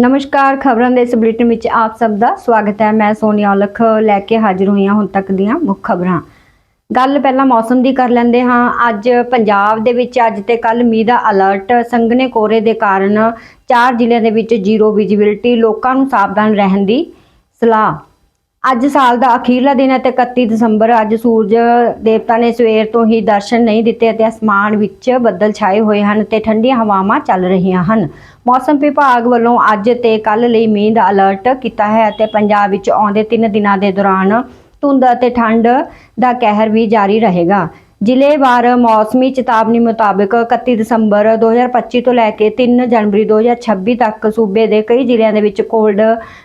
ਨਮਸਕਾਰ, ਖਬਰਾਂ ਦੇ ਇਸ ਬੁਲੇਟਿਨ ਵਿੱਚ ਆਪ ਸਭ ਦਾ ਸਵਾਗਤ ਹੈ। ਮੈਂ ਸੋਨੀਆ ਔਲਖ ਲੈ ਕੇ ਹਾਜ਼ਰ ਹੋਈ ਹਾਂ ਹੁਣ ਤੱਕ ਦੀਆਂ ਮੁੱਖ ਖਬਰਾਂ। ਗੱਲ ਪਹਿਲਾਂ ਮੌਸਮ ਦੀ ਕਰ ਲੈਂਦੇ ਹਾਂ। ਅੱਜ ਪੰਜਾਬ ਦੇ ਵਿੱਚ ਅੱਜ ਤੇ ਕੱਲ ਮੀਂਹ ਦਾ ਅਲਰਟ ਸੰਘਣੇ ਕੋਰੇ ਦੇ ਕਾਰਨ ਚਾਰ ਜ਼ਿਲ੍ਹਿਆਂ ਦੇ ਵਿੱਚ ਜ਼ੀਰੋ ਵਿਜੀਬਿਲਟੀ ਲੋਕਾਂ ਨੂੰ ਸਾਵਧਾਨ ਰਹਿਣ ਦੀ ਸਲਾਹ। ਅੱਜ ਸਾਲ ਦਾ ਅਖੀਰਲਾ ਦਿਨ ਹੈ ਤੇ 31 ਦਸੰਬਰ, ਅੱਜ ਸੂਰਜ ਦੇਵਤਾ ਨੇ ਸਵੇਰ ਤੋਂ ਹੀ ਦਰਸ਼ਨ ਨਹੀਂ ਦਿੱਤੇ ਅਤੇ ਅਸਮਾਨ ਵਿੱਚ ਬੱਦਲ ਛਾਏ ਹੋਏ ਹਨ ਤੇ ਠੰਡੀਆਂ ਹਵਾਵਾਂ ਚੱਲ ਰਹੀਆਂ ਹਨ। ਮੌਸਮ ਵਿਭਾਗ ਵੱਲੋਂ ਅੱਜ ਤੇ ਕੱਲ ਲਈ ਮੀਂਹ ਦਾ ਅਲਰਟ ਕੀਤਾ ਹੈ ਅਤੇ ਪੰਜਾਬ ਵਿੱਚ ਆਉਂਦੇ 3 ਦਿਨਾਂ ਦੇ ਦੌਰਾਨ ਧੁੰਦ ਅਤੇ ਠੰਡ ਦਾ ਕਹਿਰ ਵੀ ਜਾਰੀ ਰਹੇਗਾ। ਜ਼ਿਲ੍ਹੇਵਾਰ ਮੌਸਮੀ ਚੇਤਾਵਨੀ ਮੁਤਾਬਕ 31 ਦਸੰਬਰ 2025 ਤੋਂ ਲੈ ਕੇ 3 ਜਨਵਰੀ 2026 ਤੱਕ ਸੂਬੇ ਦੇ ਕਈ ਜ਼ਿਲ੍ਹਿਆਂ ਦੇ ਵਿੱਚ ਕੋਲਡ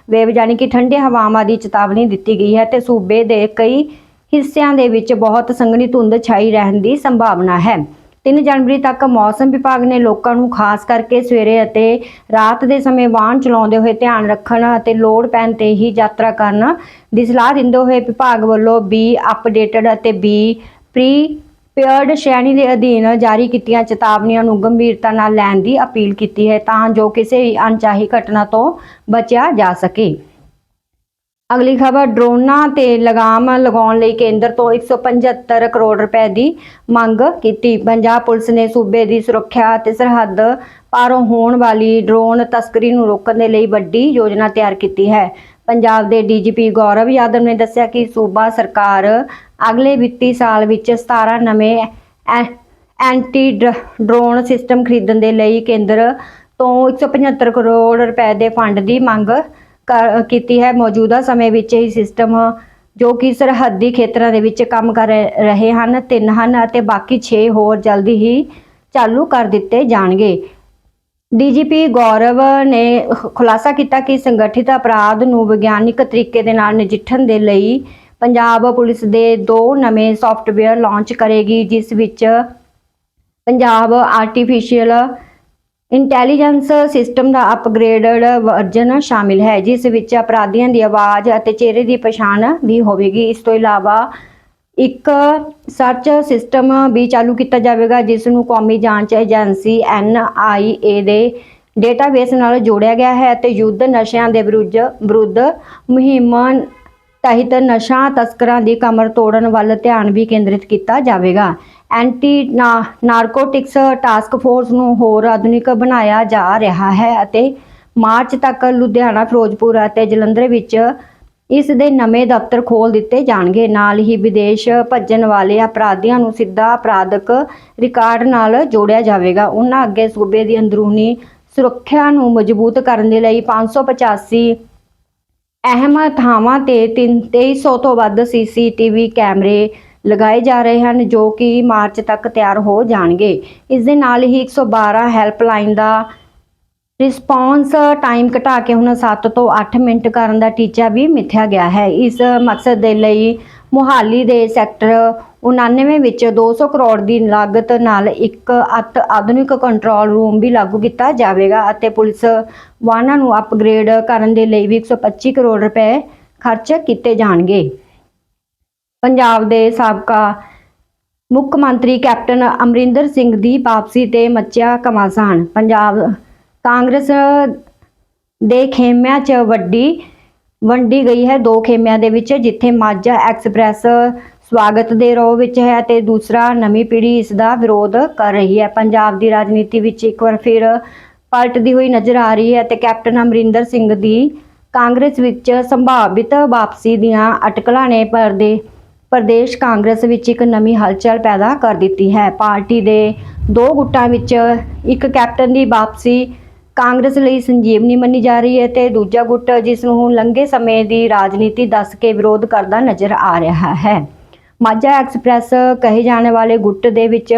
ਵੇਵ ਯਾਨੀ ਕਿ ਠੰਡੇ ਹਵਾਵਾਂ ਦੀ ਚੇਤਾਵਨੀ ਦਿੱਤੀ ਗਈ ਹੈ ਤੇ ਸੂਬੇ ਦੇ ਕਈ ਹਿੱਸਿਆਂ ਦੇ ਵਿੱਚ ਬਹੁਤ ਸੰਘਣੀ ਧੁੰਦ ਛਾਈ ਰਹਿਣ ਦੀ ਸੰਭਾਵਨਾ ਹੈ। 3 ਜਨਵਰੀ ਤੱਕ ਮੌਸਮ ਵਿਭਾਗ ਨੇ ਲੋਕਾਂ ਨੂੰ ਖਾਸ ਕਰਕੇ ਸਵੇਰੇ ਅਤੇ ਰਾਤ ਦੇ ਸਮੇਂ ਵਾਹਨ ਚਲਾਉਂਦੇ ਹੋਏ ਧਿਆਨ ਰੱਖਣ ਅਤੇ ਲੋੜ ਪੈਣ ਤੇ ਹੀ ਯਾਤਰਾ ਕਰਨ ਦੀ ਸਲਾਹ ਦਿੰਦੇ ਹੋਏ ਵਿਭਾਗ ਵੱਲੋਂ ਬੀ ਅਪਡੇਟਡ ਅਤੇ ਬੀ ਪ੍ਰੀ ਪੇਅਰਡ ਸ਼੍ਰੇਣੀ ਦੇ ਅਧੀਨ ਜਾਰੀ ਕੀਤੀਆਂ ਚੇਤਾਵਨੀਆਂ ਨੂੰ ਗੰਭੀਰਤਾ ਨਾਲ ਲੈਣ ਦੀ ਅਪੀਲ ਕੀਤੀ ਹੈ ਤਾਂ ਜੋ ਕਿਸੇ ਵੀ ਅਣਚਾਹੀ ਘਟਨਾ ਤੋਂ ਬਚਿਆ ਜਾ ਸਕੇ। ਅਗਲੀ ਖਬਰ, ਡਰੋਨਾਂ ਤੇ ਲਗਾਮ ਲਗਾਉਣ ਲਈ ਕੇਂਦਰ ਤੋਂ 175 ਕਰੋੜ ਰੁਪਏ ਦੀ ਮੰਗ ਕੀਤੀ। ਪੰਜਾਬ ਪੁਲਿਸ ਨੇ ਸੂਬੇ ਦੀ ਸੁਰੱਖਿਆ ਅਤੇ ਸਰਹੱਦ ਪਾਰੋਂ ਹੋਣ ਵਾਲੀ ਡਰੋਨ ਤਸਕਰੀ ਨੂੰ ਰੋਕਣ ਦੇ ਲਈ ਵੱਡੀ ਯੋਜਨਾ ਤਿਆਰ ਕੀਤੀ ਹੈ। ਪੰਜਾਬ ਦੇ ਡੀਜੀਪੀ ਗੌਰਵ ਯਾਦਵ ਨੇ ਦੱਸਿਆ ਕਿ ਸੂਬਾ ਸਰਕਾਰ ਅਗਲੇ ਵਿੱਤੀ ਸਾਲ ਵਿੱਚ 17 ਨਵੇਂ ਐ- ਐਂਟੀ ਡ- ਡਰੋਨ ਸਿਸਟਮ ਖਰੀਦਣ ਦੇ ਲਈ ਕੇਂਦਰ ਤੋਂ 175 ਕਰੋੜ ਰੁਪਏ ਦੇ ਫੰਡ ਦੀ ਮੰਗ ਕਰ- ਕੀਤੀ ਹੈ। ਮੌਜੂਦਾ ਸਮੇਂ ਵਿੱਚ ਇਹ ਸਿਸਟਮ ਜੋ ਕਿ ਸਰਹੱਦੀ ਖੇਤਰਾਂ ਦੇ ਵਿੱਚ ਕੰਮ ਕਰ ਰਹੇ ਹਨ, ਤਿੰਨ ਹਨ ਅਤੇ ਬਾਕੀ 6 ਹੋਰ ਜਲਦੀ ਹੀ ਚਾਲੂ ਕਰ ਦਿੱਤੇ ਜਾਣਗੇ। ਡੀਜੀਪੀ ਗੌਰਵ ਨੇ ਖੁਲਾਸਾ ਕੀਤਾ ਕਿ ਸੰਗਠਿਤ ਅਪਰਾਧ ਨੂੰ ਵਿਗਿਆਨਿਕ ਤਰੀਕੇ ਦੇ ਨਾਲ ਨਜਿੱਠਣ ਦੇ ਲਈ ਪੰਜਾਬ ਪੁਲਿਸ ਦੇ ਦੋ ਨਵੇਂ ਸੌਫਟਵੇਅਰ ਲਾਂਚ ਕਰੇਗੀ, ਜਿਸ ਵਿੱਚ ਪੰਜਾਬ ਆਰਟੀਫੀਸ਼ੀਅਲ ਇੰਟੈਲੀਜੈਂਸ ਸਿਸਟਮ ਦਾ ਅਪਗ੍ਰੇਡਡ ਵਰਜ਼ਨ ਸ਼ਾਮਿਲ ਹੈ, ਜਿਸ ਵਿੱਚ ਅਪਰਾਧੀਆਂ ਦੀ ਆਵਾਜ਼ ਅਤੇ ਚਿਹਰੇ ਦੀ ਪਛਾਣ ਵੀ ਹੋਵੇਗੀ। ਇਸ ਤੋਂ ਇਲਾਵਾ ਇੱਕ ਸਰਚ ਸਿਸਟਮ ਵੀ ਚਾਲੂ ਕੀਤਾ ਜਾਵੇਗਾ, ਜਿਸ ਨੂੰ ਕੌਮੀ ਜਾਂਚ ਏਜੰਸੀ NIA ਦੇ ਡੇਟਾਬੇਸ ਨਾਲ ਜੋੜਿਆ ਗਿਆ ਹੈ ਅਤੇ ਯੁੱਧ ਨਸ਼ਿਆਂ ਦੇ ਵਿਰੁੱਧ ਵਿਰੁੱਧ ਮੁਹਿੰਮ ਤਹਿਤ ਨਸ਼ਾ ਤਸਕਰਾਂ ਦੀ ਕਮਰ ਤੋੜਨ ਵੱਲ ਧਿਆਨ ਵੀ ਕੇਂਦਰਿਤ ਕੀਤਾ ਜਾਵੇਗਾ। ਐਂਟੀ ਨਾ- ਨਾਰਕੋਟਿਕਸ ਟਾਸਕ ਫੋਰਸ ਨੂੰ ਹੋਰ ਆਧੁਨਿਕ ਬਣਾਇਆ ਜਾ ਰਿਹਾ ਹੈ ਅਤੇ ਮਾਰਚ ਤੱਕ ਲੁਧਿਆਣਾ, ਫਿਰੋਜ਼ਪੁਰ ਅਤੇ ਜਲੰਧਰ ਵਿੱਚ ਇਸ ਦੇ ਨਵੇਂ ਦਫ਼ਤਰ ਖੋਲ ਦਿੱਤੇ ਜਾਣਗੇ। ਨਾਲ ਹੀ ਵਿਦੇਸ਼ ਭੱਜਣ ਵਾਲੇ ਅਪਰਾਧੀਆਂ ਨੂੰ ਸਿੱਧਾ ਅਪਰਾਧਕ ਰਿਕਾਰਡ ਨਾਲ ਜੋੜਿਆ ਜਾਵੇਗਾ। ਉਹਨਾਂ ਅੱਗੇ ਸੂਬੇ ਦੀ ਅੰਦਰੂਨੀ ਸੁਰੱਖਿਆ ਨੂੰ ਮਜ਼ਬੂਤ ਕਰਨ ਦੇ ਲਈ 585 ਅਹਿਮ ਥਾਵਾਂ ਤੇ 2300 ਤੋਂ ਵੱਧ ਸੀਸੀਟੀਵੀ ਕੈਮਰੇ ਲਗਾਏ ਜਾ ਰਹੇ ਹਨ, ਜੋ ਕਿ ਮਾਰਚ ਤੱਕ ਤਿਆਰ ਹੋ ਜਾਣਗੇ। ਇਸ ਦੇ ਨਾਲ ਹੀ 112 ਹੈਲਪਲਾਈਨ ਦਾ ਰਿਸਪੌਂਸ ਟਾਈਮ ਘਟਾ ਕੇ ਹੁਣ 7 ਤੋਂ 8 ਮਿੰਟ ਕਰਨ ਦਾ ਟੀਚਾ ਵੀ ਮਿੱਥਿਆ ਗਿਆ ਹੈ। ਇਸ ਮਕਸਦ ਦੇ ਲਈ ਮੁਹਾਲੀ ਦੇ ਸੈਕਟਰ 99 ਵਿੱਚ 200 ਕਰੋੜ ਦੀ ਲਾਗਤ ਨਾਲ ਇੱਕ ਅਤ ਆਧੁਨਿਕ ਕੰਟਰੋਲ ਰੂਮ ਵੀ ਲਾਗੂ ਕੀਤਾ ਜਾਵੇਗਾ ਅਤੇ ਪੁਲਿਸ ਵਾਹਨਾਂ ਨੂੰ ਅਪਗ੍ਰੇਡ ਕਰਨ ਦੇ ਲਈ ਵੀ 125 ਕਰੋੜ ਰੁਪਏ ਖਰਚ ਕੀਤੇ ਜਾਣਗੇ। ਪੰਜਾਬ ਦੇ ਸਾਬਕਾ ਮੁੱਖ ਮੰਤਰੀ ਕੈਪਟਨ ਅਮਰਿੰਦਰ ਸਿੰਘ ਦੀ ਵਾਪਸੀ ਤੇ ਮੱਚਿਆ ਘਮਾਸਾਨ ਪੰਜਾਬ ਕਾਂਗਰਸ ਦੇ ਖੇਮਿਆਂ 'ਚ ਵੱਡੀ, ਵੰਡੀ ਗਈ ਹੈ ਦੋ ਖੇਮਿਆਂ ਦੇ ਵਿੱਚ, ਜਿੱਥੇ ਮਾਝਾ ਐਕਸਪ੍ਰੈਸ ਸਵਾਗਤ ਦੇ ਰੋਹ ਵਿੱਚ ਹੈ ਤੇ ਦੂਸਰਾ ਨਵੀਂ ਪੀੜ੍ਹੀ ਇਸ ਦਾ ਵਿਰੋਧ ਕਰ ਰਹੀ ਹੈ। ਪੰਜਾਬ ਦੀ ਰਾਜਨੀਤੀ ਵਿੱਚ ਇੱਕ ਵਾਰ ਫਿਰ ਪਲਟਦੀ ਹੋਈ ਨਜ਼ਰ ਆ ਰਹੀ ਹੈ ਤੇ ਕੈਪਟਨ ਅਮਰਿੰਦਰ ਸਿੰਘ ਦੀ ਕਾਂਗਰਸ ਵਿੱਚ ਸੰਭਾਵਿਤ ਵਾਪਸੀ ਦੀਆਂ ਅਟਕਲਾਂ ਨੇ ਪਰਦੇ, ਪ੍ਰਦੇਸ਼ ਕਾਂਗਰਸ ਵਿੱਚ ਇੱਕ ਨਵੀਂ ਹਲਚਲ ਪੈਦਾ ਕਰ ਦਿੱਤੀ ਹੈ। ਪਾਰਟੀ ਦੇ ਦੋ ਗੁੱਟਾਂ ਵਿੱਚ ਇੱਕ ਕੈਪਟਨ ਦੀ ਵਾਪਸੀ ਕਾਂਗਰਸ ਲਈ ਸੰਜੀਵਨੀ ਮੰਨੀ ਜਾ ਰਹੀ ਹੈ ਤੇ ਦੂਜਾ ਗੁੱਟ ਜਿਸ ਨੂੰ ਹੁਣ ਲੰਘੇ ਸਮੇਂ ਦੀ ਰਾਜਨੀਤੀ ਦੱਸ ਕੇ ਵਿਰੋਧ ਕਰਦਾ ਨਜ਼ਰ ਆ ਰਿਹਾ ਹੈ। ਮਾਝਾ ਐਕਸਪ੍ਰੈਸ ਕਹੇ ਜਾਣ ਵਾਲੇ ਗੁੱਟ ਦੇ ਵਿੱਚ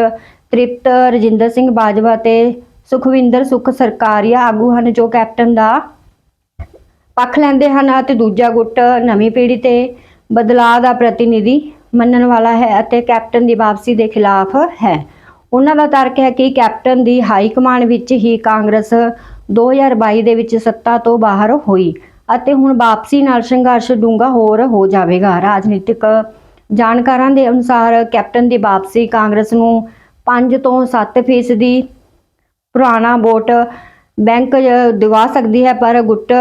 ਤ੍ਰਿਪਤ ਰਜਿੰਦਰ ਸਿੰਘ ਬਾਜਵਾ ਤੇ ਸੁਖਵਿੰਦਰ ਸੁਖ ਸਰਕਾਰੀਆ ਆਗੂ ਹਨ ਜੋ ਕੈਪਟਨ ਦਾ ਪੱਖ ਲੈਂਦੇ ਹਨ ਅਤੇ ਦੂਜਾ ਗੁੱਟ ਨਵੀਂ ਪੀੜ੍ਹੀ ਤੇ ਬਦਲਾਅ ਦਾ ਪ੍ਰਤੀਨਿਧੀ ਮੰਨਣ ਵਾਲਾ ਹੈ ਅਤੇ ਕੈਪਟਨ ਦੀ ਵਾਪਸੀ ਦੇ ਖਿਲਾਫ ਹੈ। ਉਹਨਾਂ ਦਾ ਤਰਕ ਹੈ ਕਿ ਕੈਪਟਨ ਦੀ ਹਾਈ ਕਮਾਂਡ ਵਿੱਚ ਹੀ ਕਾਂਗਰਸ 2022 ਦੇ ਵਿੱਚ ਸੱਤਾ ਤੋਂ ਬਾਹਰ ਹੋਈ ਅਤੇ ਹੁਣ ਵਾਪਸੀ ਨਾਲ ਸੰਘਰਸ਼ ਡੂੰਘਾ ਹੋਰ ਹੋ ਜਾਵੇਗਾ। ਰਾਜਨੀਤਿਕ ਜਾਣਕਾਰਾਂ ਦੇ ਅਨੁਸਾਰ ਕੈਪਟਨ ਦੀ ਵਾਪਸੀ ਕਾਂਗਰਸ ਨੂੰ 5 ਤੋਂ 7 ਫੀਸਦੀ ਪੁਰਾਣਾ ਵੋਟ ਬੈਂਕ ਦਿਵਾ ਸਕਦੀ ਹੈ, ਪਰ ਗੁੱਟ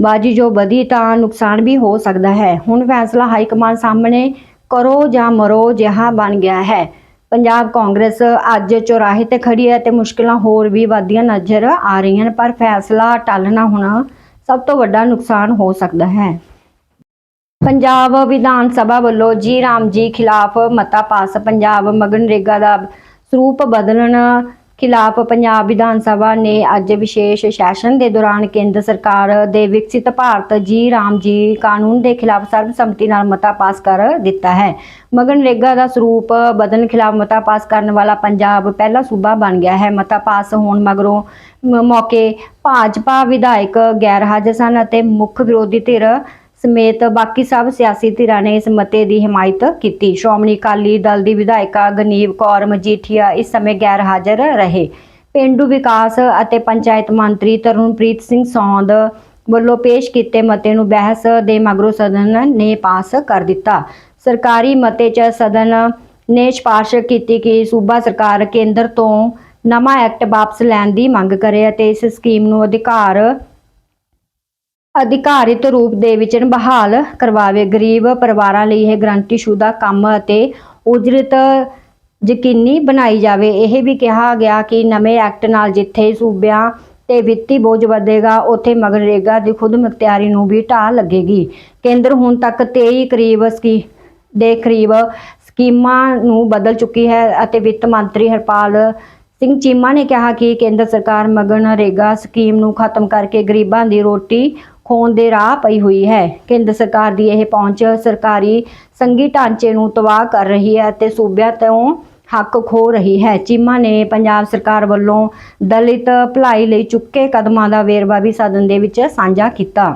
ਬਾਜੀ ਜੋ ਵਧੀ ਤਾਂ ਨੁਕਸਾਨ ਵੀ ਹੋ ਸਕਦਾ ਹੈ। ਹੁਣ ਫੈਸਲਾ ਹਾਈ ਕਮਾਂਡ ਸਾਹਮਣੇ ਕਰੋ ਜਾਂ ਮਰੋ ਜਿਹਾ ਬਣ ਗਿਆ ਹੈ। ਪੰਜਾਬ ਕਾਂਗਰਸ ਅੱਜ ਚੌਰਾਹੇ ਤੇ ਖੜੀ ਹੈ ਤੇ ਮੁਸ਼ਕਲਾਂ ਹੋਰ ਵੀ ਵਧਦੀਆਂ ਨਜ਼ਰ ਆ ਰਹੀਆਂ ਨੇ, ਪਰ ਫੈਸਲਾ ਟਾਲਣਾ ਹੁਣ ਸਭ ਤੋਂ ਵੱਡਾ ਨੁਕਸਾਨ ਹੋ ਸਕਦਾ ਹੈ। ਪੰਜਾਬ ਵਿਧਾਨ ਸਭਾ ਵੱਲੋਂ ਜੀ ਰਾਮ ਜੀ ਖਿਲਾਫ ਮਤਾ ਪਾਸ, ਪੰਜਾਬ ਮਗਨਰੇਗਾ ਦਾ ਸਰੂਪ ਬਦਲਣ ਖਿਲਾਫ ਪੰਜਾਬ ਵਿਧਾਨ ਸਭਾ ਨੇ ਅੱਜ ਵਿਸ਼ੇਸ਼ ਸੈਸ਼ਨ ਦੇ ਦੌਰਾਨ ਕੇਂਦਰ ਸਰਕਾਰ ਦੇ ਵਿਕਸਿਤ ਭਾਰਤ ਜੀ ਰਾਮ ਜੀ ਕਾਨੂੰਨ ਦੇ ਖਿਲਾਫ ਸਰਬਸੰਮਤੀ ਨਾਲ ਮਤਾ ਪਾਸ ਕਰ ਦਿੱਤਾ ਹੈ। ਮਗਨਰੇਗਾ ਦਾ ਸਰੂਪ ਬਦਲਣ ਖਿਲਾਫ ਮਤਾ ਪਾਸ ਕਰਨ ਵਾਲਾ ਪੰਜਾਬ ਪਹਿਲਾ ਸੂਬਾ ਬਣ ਗਿਆ ਹੈ। ਮਤਾ ਪਾਸ ਹੋਣ ਮਗਰੋਂ ਮੌਕੇ ਭਾਜਪਾ ਵਿਧਾਇਕ ਗੈਰ ਹਾਜ਼ਰ ਸਨ ਅਤੇ ਮੁੱਖ ਵਿਰੋਧੀ ਧਿਰ ਸਮੇਤ ਬਾਕੀ ਸਭ ਸਿਆਸੀ ਧਿਰਾਂ ਨੇ ਇਸ ਮਤੇ ਦੀ ਹਮਾਇਤ ਕੀਤੀ। ਸ਼੍ਰੋਮਣੀ ਅਕਾਲੀ ਦਲ ਦੀ ਵਿਧਾਇਕਾ ਗਨੀਵ ਕੌਰ ਮਜੀਠੀਆ ਇਸ ਸਮੇਂ ਗੈਰ ਹਾਜ਼ਰ ਰਹੇ। ਪਿੰਡੂ ਵਿਕਾਸ ਅਤੇ ਪੰਚਾਇਤ ਮੰਤਰੀ ਤਰੁਣਪ੍ਰੀਤ ਸਿੰਘ ਸੌਂਦ ਵੱਲੋਂ ਪੇਸ਼ ਕੀਤੇ ਮਤੇ ਨੂੰ ਬਹਿਸ ਦੇ ਮਗਰੋਂ ਸਦਨ ਨੇ ਪਾਸ ਕਰ ਦਿੱਤਾ। ਸਰਕਾਰੀ ਮਤੇ 'ਚ ਸਦਨ ਨੇ ਸਿਫਾਰਸ਼ ਕੀਤੀ ਕਿ ਸੂਬਾ ਸਰਕਾਰ ਕੇਂਦਰ ਤੋਂ ਨਵਾਂ ਐਕਟ ਵਾਪਸ ਲੈਣ ਦੀ ਮੰਗ ਕਰੇ ਅਤੇ ਇਸ ਸਕੀਮ ਨੂੰ ਅਧਿਕਾਰ ਅਧਿਕਾਰਿਤ ਰੂਪ ਦੇ ਵਿੱਚ ਬਹਾਲ ਕਰਵਾਵੇ। ਗਰੀਬ ਪਰਿਵਾਰਾਂ ਲਈ ਇਹ ਗਰੰਟੀਸ਼ੁਦਾ ਕੰਮ ਅਤੇ ਉਜਰਤ ਯਕੀਨੀ ਬਣਾਈ ਜਾਵੇ। ਇਹ ਵੀ ਕਿਹਾ ਗਿਆ ਕਿ ਨਵੇਂ ਐਕਟ ਨਾਲ ਜਿੱਥੇ ਸੂਬਿਆਂ ਤੇ ਵਿੱਤੀ ਬੋਝ ਵਧੇਗਾ, ਉੱਥੇ ਮਗਨਰੇਗਾ ਦੀ ਖੁਦ ਮੁਖਤਿਆਰੀ ਨੂੰ ਵੀ ਢਾਹ ਲੱਗੇਗੀ। ਕੇਂਦਰ ਹੁਣ ਤੱਕ 23 ਕਰੀਬ ਸਕੀ ਦੇ ਕਰੀਬ ਸਕੀਮਾਂ ਨੂੰ ਬਦਲ ਚੁੱਕੀ ਹੈ ਅਤੇ ਵਿੱਤ ਮੰਤਰੀ ਹਰਪਾਲ ਸਿੰਘ ਚੀਮਾ ਨੇ ਕਿਹਾ ਕਿ ਕੇਂਦਰ ਸਰਕਾਰ ਮਗਨਰੇਗਾ ਸਕੀਮ ਨੂੰ ਖਤਮ ਕਰਕੇ ਗਰੀਬਾਂ ਦੀ ਰੋਟੀ ਖੋਣ ਦੇ ਰਾਹ ਪਈ ਹੋਈ ਹੈ। ਕੇਂਦਰ ਸਰਕਾਰ ਦੀ ਇਹ ਪਹੁੰਚ ਸਰਕਾਰੀ ਸੰਘੀ ਢਾਂਚੇ ਨੂੰ ਤਬਾਹ ਕਰ ਰਹੀ ਹੈ ਅਤੇ ਸੂਬਿਆਂ ਤੋਂ ਹੱਕ ਖੋ ਰਹੀ ਹੈ। ਚੀਮਾ ਨੇ ਪੰਜਾਬ ਸਰਕਾਰ ਵੱਲੋਂ ਦਲਿਤ ਭਲਾਈ ਲਈ ਚੁੱਕੇ ਕਦਮਾਂ ਦਾ ਵੇਰਵਾ ਵੀ ਸਦਨ ਦੇ ਵਿੱਚ ਸਾਂਝਾ ਕੀਤਾ।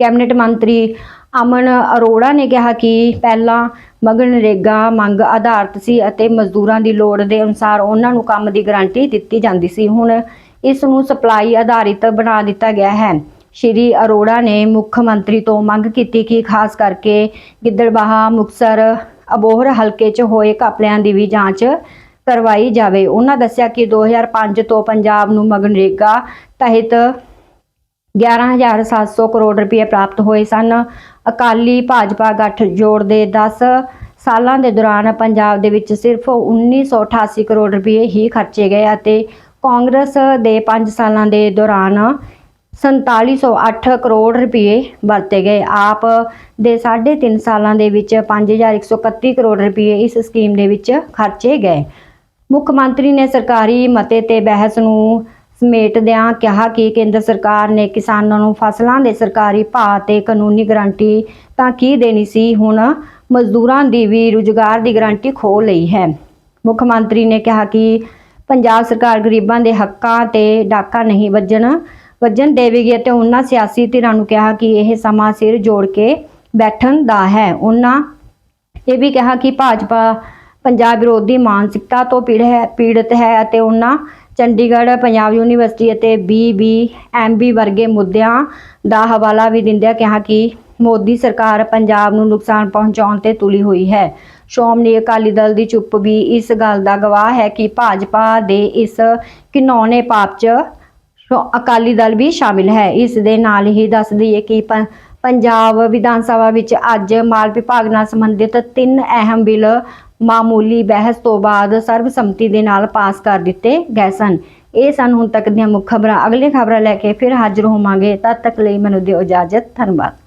ਕੈਬਨਿਟ ਮੰਤਰੀ ਅਮਨ ਅਰੋੜਾ ਨੇ ਕਿਹਾ ਕਿ ਪਹਿਲਾਂ ਮਗਨਰੇਗਾ ਮੰਗ ਆਧਾਰਿਤ ਸੀ ਅਤੇ ਮਜ਼ਦੂਰਾਂ ਦੀ ਲੋੜ ਦੇ ਅਨੁਸਾਰ ਉਹਨਾਂ ਨੂੰ ਕੰਮ ਦੀ ਗਾਰੰਟੀ ਦਿੱਤੀ ਜਾਂਦੀ ਸੀ। ਹੁਣ ਇਸ ਨੂੰ ਸਪਲਾਈ ਆਧਾਰਿਤ ਬਣਾ ਦਿੱਤਾ ਗਿਆ ਹੈ। ਸ਼੍ਰੀ ਅਰੋੜਾ ਨੇ ਮੁੱਖ ਮੰਤਰੀ ਤੋਂ ਮੰਗ ਕੀਤੀ ਕਿ ਖਾਸ ਕਰਕੇ ਗਿੱਦੜਬਾਹਾ ਮੁਕਸਰ ਅਬੋਹਰ ਹਲਕੇ 'ਚ ਹੋਏ ਘਪਲਿਆਂ ਦੀ ਵੀ ਜਾਂਚ ਕਰਵਾਈ ਜਾਵੇ। ਉਹਨਾਂ ਦੱਸਿਆ ਕਿ 2005 ਤੋਂ ਪੰਜਾਬ ਨੂੰ ਮਗਨਰੇਗਾ ਤਹਿਤ 11700 ਕਰੋੜ ਰੁਪਏ ਪ੍ਰਾਪਤ ਹੋਏ ਸਨ। ਅਕਾਲੀ ਭਾਜਪਾ ਗੱਠਜੋੜ ਦੇ 10 ਸਾਲਾਂ ਦੇ ਦੌਰਾਨ ਪੰਜਾਬ ਦੇ ਵਿੱਚ ਸਿਰਫ 1988 ਕਰੋੜ ਰੁਪਏ ਹੀ ਖਰਚੇ ਗਏ ਅਤੇ ਕਾਂਗਰਸ ਦੇ 5 ਸਾਲਾਂ ਦੇ ਦੌਰਾਨ 4708 ਕਰੋੜ ਰੁਪਏ ਵਰਤੇ ਗਏ। ਆਪ ਦੇ 3.5 ਸਾਲਾਂ ਦੇ ਵਿੱਚ 5131 ਕਰੋੜ ਰੁਪਏ ਇਸ ਸਕੀਮ ਦੇ ਵਿੱਚ ਖਰਚੇ ਗਏ। ਮੁੱਖ ਮੰਤਰੀ ਨੇ ਸਰਕਾਰੀ ਮਤੇ ਤੇ ਬਹਿਸ ਨੂੰ ਸਮੇਟਦਿਆਂ ਕਿਹਾ ਕਿ ਕੇਂਦਰ ਸਰਕਾਰ ਨੇ ਕਿਸਾਨਾਂ ਨੂੰ ਫਸਲਾਂ ਦੇ ਸਰਕਾਰੀ ਭਾਅ ਤੇ ਕਾਨੂੰਨੀ ਗਾਰੰਟੀ ਤਾਂ ਕੀ ਦੇਣੀ ਸੀ, ਹੁਣ ਮਜ਼ਦੂਰਾਂ ਦੀ ਵੀ ਰੁਜ਼ਗਾਰ ਦੀ ਗਾਰੰਟੀ ਖੋ ਲਈ ਹੈ। ਮੁੱਖ ਮੰਤਰੀ ਨੇ ਕਿਹਾ ਕਿ ਪੰਜਾਬ ਸਰਕਾਰ ਗਰੀਬਾਂ ਦੇ ਹੱਕਾਂ ਤੇ ਡਾਕਾ ਨਹੀਂ ਵੱਜਣ ਵੱਜਣ ਦੇਵੇਗੀ ਅਤੇ ਉਹਨਾਂ ਸਿਆਸੀ ਧਿਰਾਂ ਨੂੰ ਕਿਹਾ ਕਿ ਇਹ ਸਮਾਂ ਸਿਰ ਜੋੜ ਕੇ ਬੈਠਣ ਦਾ ਹੈ। ਉਹਨਾਂ ਇਹ ਵੀ ਕਿਹਾ ਕਿ ਭਾਜਪਾ ਪੰਜਾਬ ਵਿਰੋਧੀ ਮਾਨਸਿਕਤਾ ਤੋਂ ਪੀੜ ਹੈ, ਪੀੜਤ ਹੈ ਅਤੇ ਉਹਨਾਂ ਚੰਡੀਗੜ੍ਹ, ਪੰਜਾਬ ਯੂਨੀਵਰਸਿਟੀ ਅਤੇ ਬੀਬੀਐਮਬੀ ਵਰਗੇ ਮੁੱਦਿਆਂ ਦਾ ਹਵਾਲਾ ਵੀ ਦਿੰਦਿਆਂ ਕਿਹਾ ਕਿ ਮੋਦੀ ਸਰਕਾਰ ਪੰਜਾਬ ਨੂੰ ਨੁਕਸਾਨ ਪਹੁੰਚਾਉਣ ਤੇ ਤੁਲੀ ਹੋਈ ਹੈ। ਸ਼੍ਰੋਮਣੀ ਅਕਾਲੀ ਦਲ ਦੀ ਚੁੱਪ ਵੀ ਇਸ ਗੱਲ ਦਾ ਗਵਾਹ ਹੈ ਕਿ ਭਾਜਪਾ ਦੇ ਇਸ ਘਿਨੌਣੇ ਪਾਪ 'ਚ ਅਕਾਲੀ ਦਲ ਵੀ ਸ਼ਾਮਿਲ ਹੈ। ਇਸ ਦੇ ਨਾਲ ਹੀ ਦੱਸ ਦਈਏ ਕਿ ਪ- ਪੰਜਾਬ ਵਿਧਾਨ ਸਭਾ ਵਿੱਚ ਅੱਜ ਮਾਲ ਵਿਭਾਗ ਨਾਲ ਸੰਬੰਧਿਤ ਤਿੰਨ ਅਹਿਮ ਬਿੱਲ ਮਾਮੂਲੀ ਬਹਿਸ ਤੋਂ ਬਾਅਦ ਸਰਬਸੰਮਤੀ ਦੇ ਨਾਲ ਪਾਸ ਕਰ ਦਿੱਤੇ ਗਏ ਸਨ। ਇਹ ਸਨ ਹੁਣ ਤੱਕ ਦੀਆਂ ਮੁੱਖ ਖਬਰਾਂ। ਅਗਲੀਆਂ ਖਬਰਾਂ ਲੈ ਕੇ ਫਿਰ ਹਾਜ਼ਰ ਹੋਵਾਂਗੇ। ਤਦ ਤੱਕ ਲਈ ਮੈਨੂੰ ਦਿਓ ਇਜਾਜ਼ਤ। ਧੰਨਵਾਦ।